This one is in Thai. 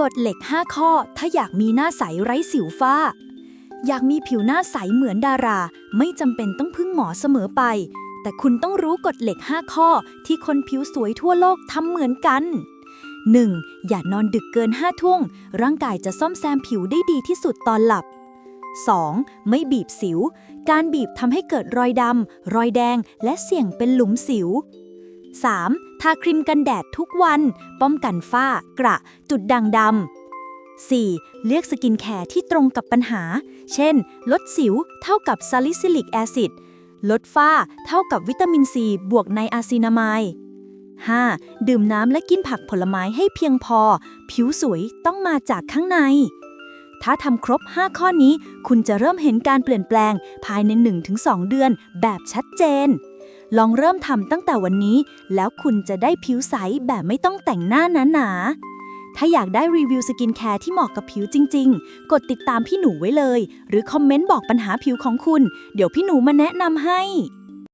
กฎเหล็ก 5 ข้อ ถ้าอยากมีหน้าใสไร้สิวฟ้า อยากมีผิวหน้าใสเหมือนดารา ไม่จำเป็นต้องพึ่งหมอเสมอไป แต่คุณต้องรู้กฎเหล็ก 5 ข้อ ที่คนผิวสวยทั่วโลกทำเหมือนกัน 1. อย่านอนดึกเกิน 5 ทุ่งร่างกายจะซ่อมแซมผิวได้ดีที่สุดตอนหลับ 2. ไม่บีบสิว การบีบทำให้เกิดรอยดำ รอยแดง และเสี่ยงเป็นหลุมสิว 3. ทาครีมกันแดดทุกวัน ป้องกันฝ้า กระ จุดด่างดำ 4. เลือกสกินแคร์ที่ตรงกับปัญหา เช่น ลดสิวเท่ากับซาลิซิลิกแอซิด ลดฝ้าเท่ากับวิตามินซีบวกไนอาซินามาย 5. ดื่มน้ำและกินผักผลไม้ให้เพียงพอ ผิวสวยต้องมาจากข้างใน ถ้าทำครบ 5 ข้อนี้ คุณจะเริ่มเห็นการเปลี่ยนแปลงภายใน 1-2 เดือนแบบชัดเจน ลองเริ่มทำตั้งแต่วันนี้ แล้วคุณจะได้ผิวใสแบบไม่ต้องแต่งหน้าหนาๆ ถ้าอยากได้รีวิวสกินแคร์ที่เหมาะกับผิวจริง ๆ กดติดตามพี่หนูไว้เลย หรือคอมเมนต์บอกปัญหาผิวของคุณ เดี๋ยวพี่หนูมาแนะนำให้